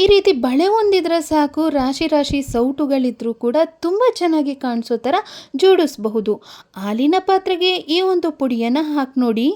ಈ ರೀತಿ ಬಳೆ ಹೊಂದಿದ್ರೆ ಸಾಕು, ರಾಶಿ ರಾಶಿ ಸೌಟುಗಳಿದ್ರೂ ಕೂಡ ತುಂಬ ಚೆನ್ನಾಗಿ ಕಾಣಿಸೋ ಥರ ಜೋಡಿಸ್ಬಹುದು. ಹಾಲಿನ ಪಾತ್ರೆಗೆ ಈ ಒಂದು ಪುಡಿಯನ್ನು ಹಾಕಿ ನೋಡಿ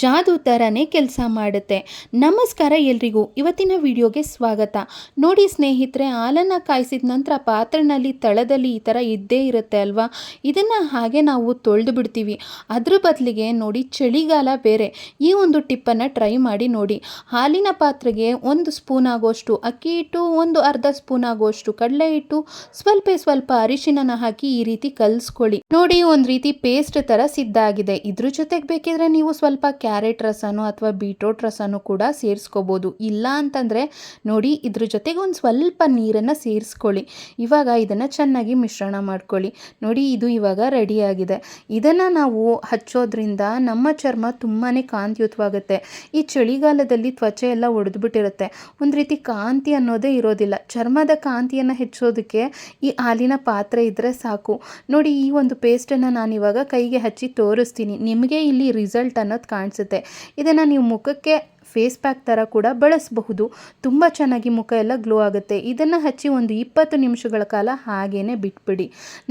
ಜಾದು ಥರನೇ ಕೆಲಸ ಮಾಡುತ್ತೆ. ನಮಸ್ಕಾರ ಎಲ್ರಿಗೂ. ಇವತ್ತಿನ ವಿಡಿಯೋಗೆ ಸ್ವಾಗತ. ನೋಡಿ ಸ್ನೇಹಿತರೆ, ಹಾಲನ್ನು ಕಾಯಿಸಿದ ನಂತರ ಪಾತ್ರೆನಲ್ಲಿ ತಳದಲ್ಲಿ ಈ ಥರ ಇದ್ದೇ ಇರುತ್ತೆ ಅಲ್ವಾ? ಇದನ್ನು ಹಾಗೆ ನಾವು ತೊಳೆದು ಬಿಡ್ತೀವಿ. ಅದ್ರ ಬದಲಿಗೆ ನೋಡಿ ಚಳಿಗಾಲ ಬೇರೆ. ಈ ಒಂದು ಟಿಪ್ಪನ್ನು ಟ್ರೈ ಮಾಡಿ ನೋಡಿ. ಹಾಲಿನ ಪಾತ್ರೆಗೆ ಒಂದು ಸ್ಪೂನ್ ಆಗೋಷ್ಟು ಅಕ್ಕಿ ಹಿಟ್ಟು ಒಂದು ಅರ್ಧ ಸ್ಪೂನ್ ಆಗುವಷ್ಟು ಕಡಲೆ ಹಿಟ್ಟು, ಸ್ವಲ್ಪ ಸ್ವಲ್ಪ ಅರಿಶಿನ ಹಾಕಿ ಈ ರೀತಿ ಕಲಿಸ್ಕೊಳ್ಳಿ. ನೋಡಿ, ಒಂದು ರೀತಿ ಪೇಸ್ಟ್ ತರ ಸಿದ್ಧ ಆಗಿದೆ. ಇದ್ರ ಜೊತೆಗೆ ಬೇಕಿದ್ರೆ ನೀವು ಸ್ವಲ್ಪ ಕ್ಯಾರೆಟ್ ರಸನೋ ಅಥವಾ ಬೀಟ್ರೋಟ್ ರಸನೂ ಕೂಡ ಸೇರಿಸ್ಕೋಬಹುದು ಇಲ್ಲ ಅಂತಂದ್ರೆ ನೋಡಿ, ಇದ್ರ ಜೊತೆಗೆ ಒಂದು ಸ್ವಲ್ಪ ನೀರನ್ನ ಸೇರಿಸ್ಕೊಳ್ಳಿ. ಇವಾಗ ಇದನ್ನ ಚೆನ್ನಾಗಿ ಮಿಶ್ರಣ ಮಾಡ್ಕೊಳ್ಳಿ. ನೋಡಿ, ಇದು ಇವಾಗ ರೆಡಿ ಆಗಿದೆ. ಇದನ್ನ ನಾವು ಹಚ್ಚೋದ್ರಿಂದ ನಮ್ಮ ಚರ್ಮ ತುಂಬಾನೇ ಕಾಂತಿಯುತವಾಗುತ್ತೆ. ಈ ಚಳಿಗಾಲದಲ್ಲಿ ತ್ವಚೆ ಎಲ್ಲ ಒಡೆದ್ಬಿಟ್ಟಿರುತ್ತೆ. ಒಂದು ರೀತಿ ಕಾಂತಿ ಅನ್ನೋದೇ ಇರೋದಿಲ್ಲ. ಚರ್ಮದ ಕಾಂತಿಯನ್ನು ಹೆಚ್ಚೋದಕ್ಕೆ ಈ ಹಾಲಿನ ಪಾತ್ರೆ ಇದ್ದರೆ ಸಾಕು. ನೋಡಿ, ಈ ಒಂದು ಪೇಸ್ಟನ್ನು ನಾನು ಇವಾಗ ಕೈಗೆ ಹಚ್ಚಿ ತೋರಿಸ್ತೀನಿ. ನಿಮಗೆ ಇಲ್ಲಿ ರಿಸಲ್ಟ್ ಅನ್ನೋದು ಕಾಣಿಸುತ್ತೆ. ಇದನ್ನು ನೀವು ಮುಖಕ್ಕೆ ಫೇಸ್ ಪ್ಯಾಕ್ ಥರ ಕೂಡ ಬಳಸಬಹುದು. ತುಂಬ ಚೆನ್ನಾಗಿ ಮುಖ ಎಲ್ಲ ಗ್ಲೋ ಆಗುತ್ತೆ. ಇದನ್ನು ಹಚ್ಚಿ ಒಂದು ಇಪ್ಪತ್ತು ನಿಮಿಷಗಳ ಕಾಲ ಹಾಗೇ ಬಿಟ್ಬಿಡಿ.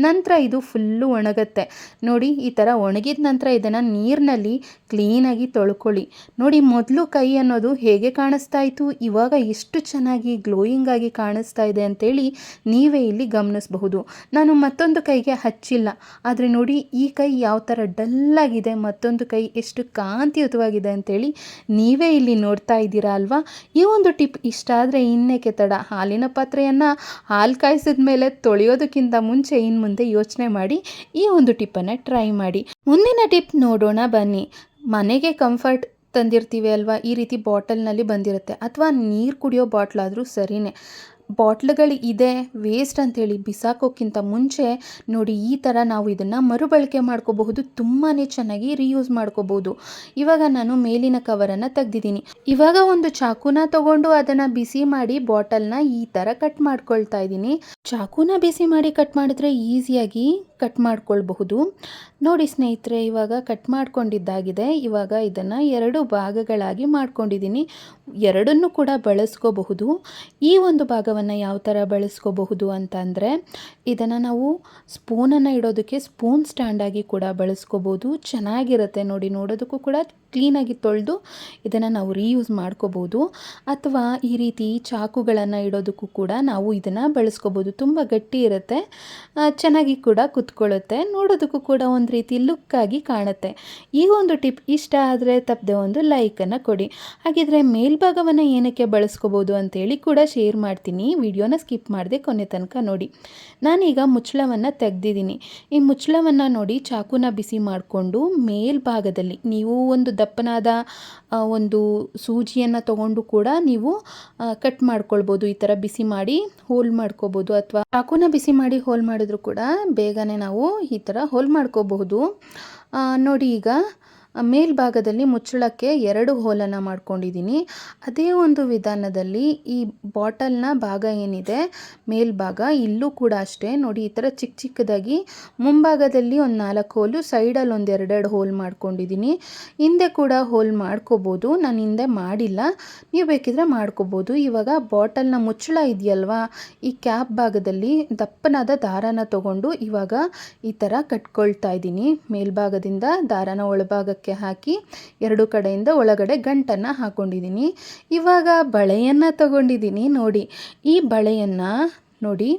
ನಂತರ ಇದು ಫುಲ್ಲು ಒಣಗುತ್ತೆ. ನೋಡಿ, ಈ ಥರ ಒಣಗಿದ ನಂತರ ಇದನ್ನು ನೀರಿನಲ್ಲಿ ಕ್ಲೀನಾಗಿ ತೊಳ್ಕೊಳ್ಳಿ. ನೋಡಿ, ಮೊದಲು ಕೈ ಅನ್ನೋದು ಹೇಗೆ ಕಾಣಿಸ್ತಾ ಇತ್ತು? ಇವಾಗ ಎಷ್ಟು ಚೆನ್ನಾಗಿ ಗ್ಲೋಯಿಂಗ್ ಆಗಿ ಕಾಣಿಸ್ತಾ ಇದೆ ಅಂತೇಳಿ ನೀವೇ ಇಲ್ಲಿ ಗಮನಿಸಬಹುದು. ನಾನು ಮತ್ತೊಂದು ಕೈಗೆ ಹಚ್ಚಿಲ್ಲ. ಆದರೆ ನೋಡಿ, ಈ ಕೈ ಯಾವ ಥರ ಡಲ್ಲಾಗಿದೆ ಮತ್ತೊಂದು ಕೈ ಎಷ್ಟು ಕಾಂತಿಯುತವಾಗಿದೆ ಅಂತೇಳಿ ನೀವೇ ಇಲ್ಲಿ ಇಲ್ಲಿ ನೋಡ್ತಾ ಇದ್ದೀರಾ ಅಲ್ವಾ? ಈ ಒಂದು ಟಿಪ್ ಇಷ್ಟ ಆದರೆ ಇನ್ನೇಕೆ ತಡ ಹಾಲಿನ ಪಾತ್ರೆಯನ್ನು ಹಾಲು ಕಾಯಿಸಿದ ಮೇಲೆ ತೊಳೆಯೋದಕ್ಕಿಂತ ಮುಂಚೆ ಇನ್ನು ಮುಂದೆ ಯೋಚನೆ ಮಾಡಿ, ಈ ಒಂದು ಟಿಪ್ಪನ್ನು ಟ್ರೈ ಮಾಡಿ. ಮುಂದಿನ ಟಿಪ್ ನೋಡೋಣ ಬನ್ನಿ. ಮನೆಗೆ ಕಂಫರ್ಟ್ ತಂದಿರ್ತೀವಿ ಅಲ್ವಾ? ಈ ರೀತಿ ಬಾಟಲ್ನಲ್ಲಿ ಬಂದಿರುತ್ತೆ. ಅಥವಾ ನೀರು ಕುಡಿಯೋ ಬಾಟ್ಲಾದರೂ ಸರಿಯೇ ಬಾಟ್ಲುಗಳು ಇದೆ ವೇಸ್ಟ್ ಅಂತೇಳಿ ಬಿಸಾಕೋಕ್ಕಿಂತ ಮುಂಚೆ ನೋಡಿ ಈ ಥರ ನಾವು ಇದನ್ನು ಮರುಬಳಕೆ ಮಾಡ್ಕೋಬಹುದು ತುಂಬಾ ಚೆನ್ನಾಗಿ ರೀಯೂಸ್ ಮಾಡ್ಕೋಬಹುದು. ಇವಾಗ ನಾನು ಮೇಲಿನ ಕವರನ್ನು ತೆಗ್ದಿದ್ದೀನಿ. ಇವಾಗ ಒಂದು ಚಾಕುನ ತಗೊಂಡು ಅದನ್ನು ಬಿಸಿ ಮಾಡಿ ಬಾಟಲ್ನ ಈ ಥರ ಕಟ್ ಮಾಡ್ಕೊಳ್ತಾ ಇದ್ದೀನಿ. ಚಾಕುನ ಬಿಸಿ ಮಾಡಿ ಕಟ್ ಮಾಡಿದ್ರೆ ಈಸಿಯಾಗಿ ಕಟ್ ಮಾಡ್ಕೊಳ್ಬಹುದು. ನೋಡಿ ಸ್ನೇಹಿತರೆ, ಇವಾಗ ಕಟ್ ಮಾಡ್ಕೊಂಡಿದ್ದಾಗಿದೆ. ಇವಾಗ ಇದನ್ನು ಎರಡು ಭಾಗಗಳಾಗಿ ಮಾಡ್ಕೊಂಡಿದ್ದೀನಿ. ಎರಡನ್ನೂ ಕೂಡ ಬಳಸ್ಕೋಬಹುದು. ಈ ಒಂದು ಭಾಗವನ್ನು ಯಾವ ಥರ ಬಳಸ್ಕೋಬಹುದು ಅಂತಂದರೆ, ಇದನ್ನು ನಾವು ಸ್ಪೂನನ್ನು ಇಡೋದಕ್ಕೆ ಸ್ಪೂನ್ ಸ್ಟ್ಯಾಂಡಾಗಿ ಕೂಡ ಬಳಸ್ಕೋಬೋದು ಚೆನ್ನಾಗಿರುತ್ತೆ ನೋಡಿ, ನೋಡೋದಕ್ಕೂ ಕೂಡ ಕ್ಲೀನಾಗಿ ತೊಳೆದು ಇದನ್ನು ನಾವು ರೀಯೂಸ್ ಮಾಡ್ಕೋಬೋದು ಅಥವಾ ಈ ರೀತಿ ಚಾಕುಗಳನ್ನು ಇಡೋದಕ್ಕೂ ಕೂಡ ನಾವು ಇದನ್ನು ಬಳಸ್ಕೋಬೋದು ತುಂಬ ಗಟ್ಟಿ ಇರುತ್ತೆ ಚೆನ್ನಾಗಿ ಕೂಡ ಕುತ್ಕೊಳ್ಳುತ್ತೆ. ನೋಡೋದಕ್ಕೂ ಕೂಡ ಒಂದು ರೀತಿ ಲುಕ್ಕಾಗಿ ಕಾಣುತ್ತೆ. ಈ ಒಂದು ಟಿಪ್ ಇಷ್ಟ ಆದರೆ ತಪ್ಪದೆ ಒಂದು ಲೈಕನ್ನು ಕೊಡಿ. ಹಾಗಿದ್ರೆ ಮೇಲ್ಭಾಗವನ್ನು ಏನಕ್ಕೆ ಬಳಸ್ಕೋಬೋದು ಅಂತೇಳಿ ಕೂಡ ಶೇರ್ ಮಾಡ್ತೀನಿ. ವಿಡಿಯೋನ ಸ್ಕಿಪ್ ಮಾಡಿದೆ ಕೊನೆ ತನಕ ನೋಡಿ. ನಾನೀಗ ಮುಚ್ಚಳವನ್ನು ತೆಗ್ದಿದ್ದೀನಿ. ಈ ಮುಚ್ಚಳವನ್ನು ನೋಡಿ ಚಾಕುನ ಬಿಸಿ ಮಾಡಿಕೊಂಡು ಮೇಲ್ಭಾಗದಲ್ಲಿ ನೀವು ಒಂದು ದಪ್ಪನಾದ ಒಂದು ಸೂಜಿಯನ್ನು ತಗೊಂಡು ಕೂಡ ನೀವು ಕಟ್ ಮಾಡ್ಕೊಳ್ಬೋದು. ಈ ಥರ ಬಿಸಿ ಮಾಡಿ ಹೋಲ್ ಮಾಡ್ಕೋಬೋದು ಅಥವಾ ಚಾಕುನ ಬಿಸಿ ಮಾಡಿ ಹೋಲ್ ಮಾಡಿದ್ರು ಕೂಡ ಬೇಗನೆ ನಾವು ಈ ಥರ ಹೋಲ್ ಮಾಡ್ಕೋಬಹುದು. ನೋಡಿ ಈಗ ಮೇಲ್ಭಾಗದಲ್ಲಿ ಮುಚ್ಚಳಕ್ಕೆ ಎರಡು ಹೋಲನ್ನು ಮಾಡ್ಕೊಂಡಿದ್ದೀನಿ. ಅದೇ ಒಂದು ವಿಧಾನದಲ್ಲಿ ಈ ಬಾಟಲ್ನ ಭಾಗ ಏನಿದೆ, ಮೇಲ್ಭಾಗ ಇಲ್ಲೂ ಕೂಡ ಅಷ್ಟೇ. ನೋಡಿ, ಈ ಥರ ಚಿಕ್ಕ ಚಿಕ್ಕದಾಗಿ ಮುಂಭಾಗದಲ್ಲಿ ಒಂದು ನಾಲ್ಕು ಹೋಲು, ಸೈಡಲ್ಲಿ ಒಂದು ಎರಡೆರಡು ಹೋಲ್ ಮಾಡ್ಕೊಂಡಿದ್ದೀನಿ. ಹಿಂದೆ ಕೂಡ ಹೋಲ್ ಮಾಡ್ಕೋಬೋದು, ನಾನು ಹಿಂದೆ ಮಾಡಿಲ್ಲ. ನೀವು ಬೇಕಿದ್ರೆ ಮಾಡ್ಕೋಬೋದು. ಇವಾಗ ಬಾಟಲ್ನ ಮುಚ್ಚಳ ಇದೆಯಲ್ವಾ, ಈ ಕ್ಯಾಪ್ ಭಾಗದಲ್ಲಿ ದಪ್ಪನಾದ ದಾರನ ತಗೊಂಡು ಇವಾಗ ಈ ಥರ ಕಟ್ಕೊಳ್ತಾ ಇದ್ದೀನಿ. ಮೇಲ್ಭಾಗದಿಂದ ದಾರನ ಒಳಭಾಗಕ್ಕೆ ಹಾಕಿ ಎರಡು ಕಡೆಯಿಂದ ಒಳಗಡೆ ಗಂಟನ್ನು ಹಾಕ್ಕೊಂಡಿದ್ದೀನಿ ಇವಾಗ ಬಳೆಯನ್ನು ತಗೊಂಡಿದ್ದೀನಿ ನೋಡಿ. ಈ ಬಳೆಯನ್ನು ನೋಡಿ,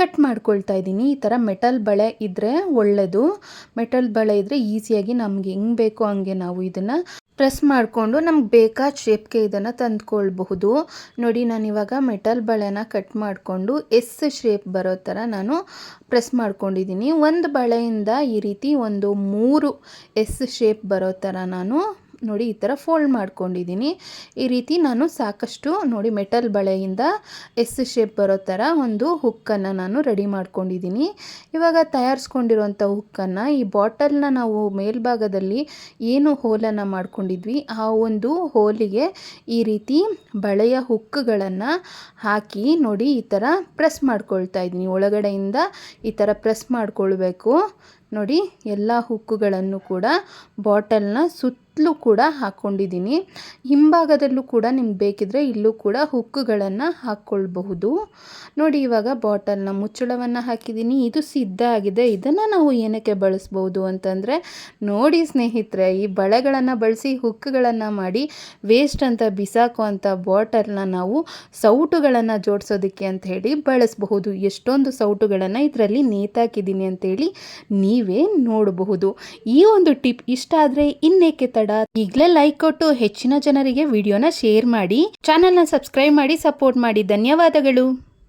ಕಟ್ ಮಾಡ್ಕೊಳ್ತಾ ಇದ್ದೀನಿ. ಈ ಥರ ಮೆಟಲ್ ಬಳೆ ಇದ್ದರೆ ಒಳ್ಳೆಯದು ಮೆಟಲ್ ಬಳೆ ಇದ್ದರೆ ಈಸಿಯಾಗಿ ನಮ್ಗೆ ಹೆಂಗೆ ಬೇಕೋ ಹಂಗೆ ನಾವು ಇದನ್ನು ಪ್ರೆಸ್ ಮಾಡಿಕೊಂಡು ನಮ್ಗೆ ಬೇಕಾದ ಶೇಪ್ಗೆ ಇದನ್ನು ತಂದುಕೊಳ್ಬಹುದು. ನೋಡಿ, ನಾನು ಇವಾಗ ಮೆಟಲ್ ಬಳೆನ ಕಟ್ ಮಾಡಿಕೊಂಡು ಎಸ್ ಶೇಪ್ ಬರೋ ಥರ ನಾನು ಪ್ರೆಸ್ ಮಾಡ್ಕೊಂಡಿದ್ದೀನಿ. ಒಂದು ಬಳೆಯಿಂದ ಈ ರೀತಿ ಒಂದು ಮೂರು ಎಸ್ ಶೇಪ್ ಬರೋ ಥರ ನಾನು ನೋಡಿ ಈ ಥರ ಫೋಲ್ಡ್ ಮಾಡ್ಕೊಂಡಿದ್ದೀನಿ. ಈ ರೀತಿ ನಾನು ಸಾಕಷ್ಟು ನೋಡಿ ಮೆಟಲ್ ಬಳೆಯಿಂದ ಎಸ್ ಶೇಪ್ ಬರೋ ಥರ ಒಂದು ಹುಕ್ಕನ್ನು ನಾನು ರೆಡಿ ಮಾಡ್ಕೊಂಡಿದ್ದೀನಿ. ಇವಾಗ ತಯಾರಿಸ್ಕೊಂಡಿರುವಂಥ ಹುಕ್ಕನ್ನು ಈ ಬಾಟಲ್ನ ನಾವು ಮೇಲ್ಭಾಗದಲ್ಲಿ ಏನು ಹೋಲನ್ನು ಮಾಡ್ಕೊಂಡಿದ್ವಿ, ಆ ಒಂದು ಹೋಲಿಗೆ ಈ ರೀತಿ ಬಳೆಯ ಹುಕ್ಕುಗಳನ್ನು ಹಾಕಿ ನೋಡಿ ಈ ಥರ ಪ್ರೆಸ್ ಮಾಡ್ಕೊಳ್ತಾ ಇದ್ದೀನಿ. ಒಳಗಡೆಯಿಂದ ಈ ಥರ ಪ್ರೆಸ್ ಮಾಡಿಕೊಳ್ಬೇಕು. ನೋಡಿ ಎಲ್ಲ ಹುಕ್ಕುಗಳನ್ನು ಕೂಡ ಬಾಟಲ್ನ ಸುತ್ತ ಸುತ್ತಲೂ ಕೂಡ ಹಾಕ್ಕೊಂಡಿದ್ದೀನಿ ಹಿಂಭಾಗದಲ್ಲೂ ಕೂಡ ನಿಮ್ಗೆ ಬೇಕಿದ್ರೆ ಇಲ್ಲೂ ಕೂಡ ಹುಕ್ಕುಗಳನ್ನು ಹಾಕ್ಕೊಳ್ಬಹುದು ನೋಡಿ ಇವಾಗ ಬಾಟಲ್ನ ಮುಚ್ಚಳವನ್ನು ಹಾಕಿದ್ದೀನಿ. ಇದು ಸಿದ್ಧ ಆಗಿದೆ. ಇದನ್ನು ನಾವು ಏನಕ್ಕೆ ಬಳಸ್ಬೋದು ಅಂತಂದರೆ, ನೋಡಿ ಸ್ನೇಹಿತರೆ, ಈ ಬಳೆಗಳನ್ನು ಬಳಸಿ ಹುಕ್ಕುಗಳನ್ನು ಮಾಡಿ ವೇಸ್ಟ್ ಅಂತ ಬಿಸಾಕುವಂಥ ಬಾಟಲ್ನ ನಾವು ಸೌಟುಗಳನ್ನು ಜೋಡಿಸೋದಕ್ಕೆ ಅಂತ ಹೇಳಿ ಬಳಸಬಹುದು. ಎಷ್ಟೊಂದು ಸೌಟುಗಳನ್ನು ಇದರಲ್ಲಿ ನೇತಾಕಿದ್ದೀನಿ ಅಂತೇಳಿ ನೀವೇ ನೋಡಬಹುದು. ಈ ಒಂದು ಟಿಪ್ ಇಷ್ಟ ಆದರೆ ಇನ್ನೇಕೆ ತಡ ಈಗಲೇ ಲೈಕ್ ಕೊಟ್ಟು ಹೆಚ್ಚಿನ ಜನರಿಗೆ ವಿಡಿಯೋನ ಶೇರ್ ಮಾಡಿ. ಚಾನಲ್ನ ಸಬ್ಸ್ಕ್ರೈಬ್ ಮಾಡಿ ಸಪೋರ್ಟ್ ಮಾಡಿ. ಧನ್ಯವಾದಗಳು.